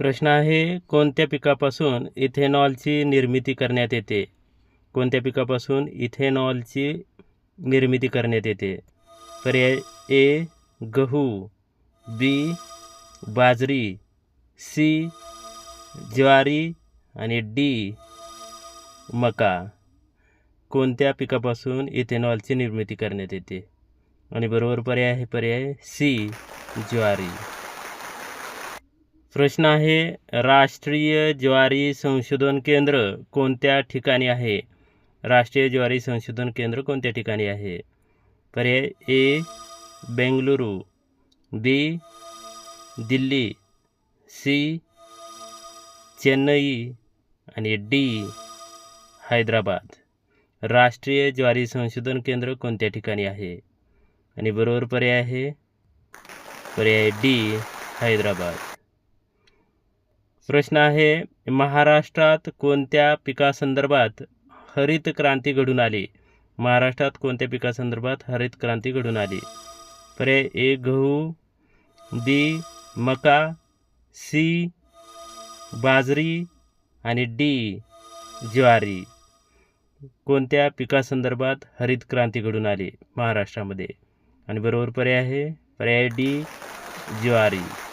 प्रश्न आहे कोणत्या पिकापासून इथेनॉलची निर्मिती करण्यात येते? कोणत्या पिकापासून इथेनॉलची निर्मिती करण्यात येते? पर्याय ए गहू. बी बाजरी. सी ज्वारी. आणि डी मका. कोणत्या पिकापासून इथेनॉलची निर्मिती करण्यात येते? आणि बरोबर पर्याय आहे पर्याय सी ज्वारी. प्रश्न आहे राष्ट्रीय ज्वारी संशोधन केंद्र कोणत्या ठिकाणी आहे? राष्ट्रीय ज्वारी संशोधन केंद्र कोणत्या ठिकाणी आहे? पर्याय A Bengaluru B Delhi C Chennai आणि डी हैदराबाद. राष्ट्रीय ज्वारी संशोधन केंद्र कोणत्या ठिकाणी आहे? आणि बरोबर पर्याय आहे? पर्याय डी हैदराबाद. प्रश्न आहे महाराष्ट्रात कोणत्या पिकासंदर्भात हरित क्रांती घडून आली? महाराष्ट्रात कोणत्या पिकासंदर्भात हरित क्रांती घडून आली? पर्याय ए गहू बी मका सी बाजरी आणि डी ज्वारी. कोणत्या पिकासंदर्भात हरित क्रांती घडून आली महाराष्ट्रामध्ये? आणि बरोबर पर्याय आहे पर्याय डी ज्वारी.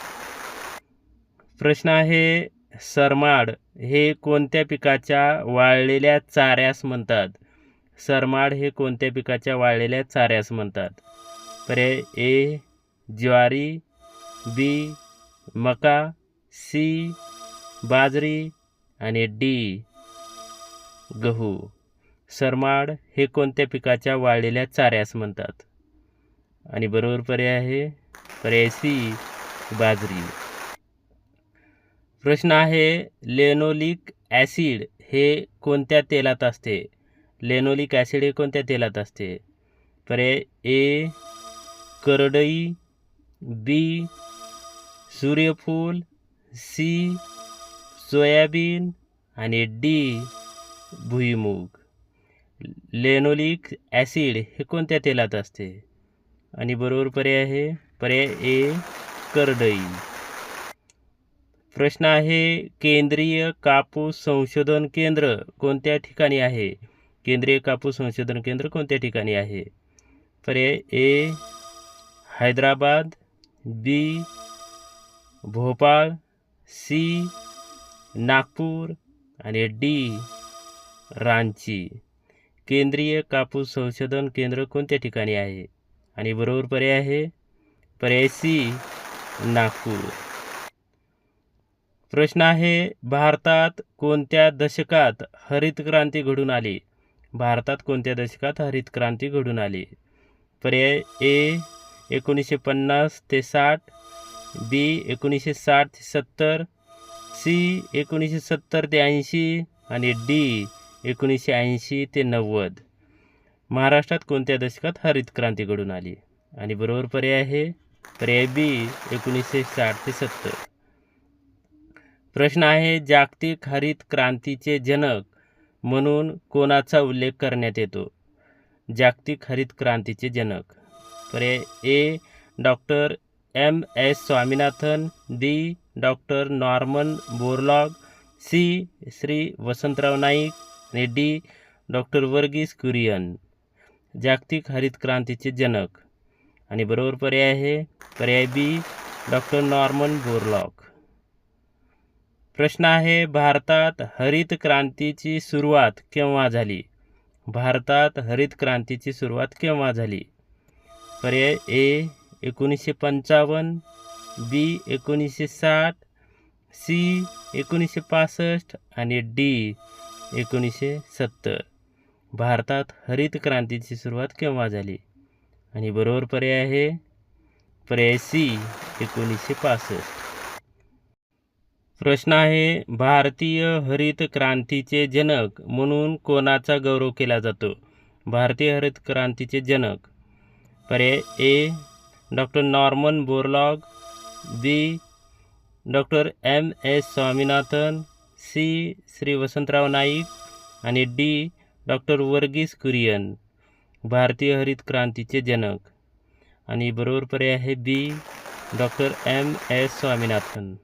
प्रश्न आहे सरमाड हे कोणत्या पिकाच्या वाळलेल्या चाऱ्यास म्हणतात? सरमाड हे कोणत्या पिकाच्या वाळलेल्या चाऱ्यास म्हणतात? पर्याय ए ज्वारी बी मका सी बाजरी आणि डी गहू. सरमाड हे कोणत्या पिकाच्या वाळलेल्या चाऱ्यास म्हणतात? आणि बरोबर पर्याय आहे पर्याय सी बाजरी. प्रश्न आहे लेनोलिक ॲसिड हे कोणत्या तेलात असते? लेनोलिक ॲसिड हे कोणत्या तेलात असते? पर्याय ए करडई बी सूर्यफूल सी सोयाबीन आणि डी भुईमूग. लेनोलिक ॲसिड हे कोणत्या तेलात असते? आणि बरोबर पर्याय आहे पर्याय ए करडई. प्रश्न आहे केंद्रीय कापूस संशोधन केंद्र कोणत्या ठिकाणी आहे? केंद्रीय कापूस संशोधन केंद्र कोणत्या ठिकाणी आहे? पर्याय A Hyderabad B Bhopal C Nagpur आणि डी रांची. केंद्रीय कापूस संशोधन केंद्र कोणत्या ठिकाणी आहे? आणि बरोबर पर्याय आहे? पर्याय सी नागपूर. प्रश्न आहे भारतात कोणत्या दशकात हरित क्रांती घडून आली? भारतात कोणत्या दशकात हरित क्रांती घडून आली? पर्याय ए एकोणीसशे पन्नास ते साठ बी एकोणीसशे साठ ते सत्तर सी एकोणीसशे सत्तर ते ऐंशी आणि डी एकोणीसशे ऐंशी ते नव्वद. महाराष्ट्रात कोणत्या दशकात हरित क्रांती घडून आली? आणि बरोबर पर्याय आहे पर्याय बी एकोणीसशे साठ ते सत्तर. प्रश्न आहे जागतिक हरित क्रांतीचे जनक म्हणून कोणाचा उल्लेख करण्यात येतो? जागतिक हरित क्रांतीचे जनक. पर्याय A doctor M. S. Swaminathan D. Doctor Norman Borlaug C. Shri Vasantrao Naik आणि डी डॉक्टर वर्गीस कुरियन. जागतिक हरित क्रांतीचे जनक. आणि बरोबर पर्याय आहे पर्याय बी डॉक्टर नॉर्मन बोरलॉग. प्रश्न आहे भारतात हरित क्रांतीची सुरुवात केव्हा झाली? भारतात हरित क्रांतीची सुरुवात केव्हा झाली? पर्याय ए एकोणीसशे पंचावन्न बी एकोणीसशे साठ सी एकोणीसशे पासष्ट आणि डी एकोणीसशे सत्तर. भारतात हरित क्रांतीची सुरुवात केव्हा झाली? आणि बरोबर पर्याय आहे? पर्याय सी एकोणीसशे पासष्ट. प्रश्न आहे भारतीय हरित क्रांतीचे जनक म्हणून कोणाचा गौरव केला जातो? भारतीय हरित क्रांतीचे जनक. पर्याय A doctor Norman Borlaug. B doctor M S Swaminathan. C Shri Vasantrao Naik. आणि डी. डॉक्टर वर्गीस कुरियन. भारतीय हरित क्रांतीचे जनक. आणि बरोबर पर्याय आहे B doctor M S Swaminathan.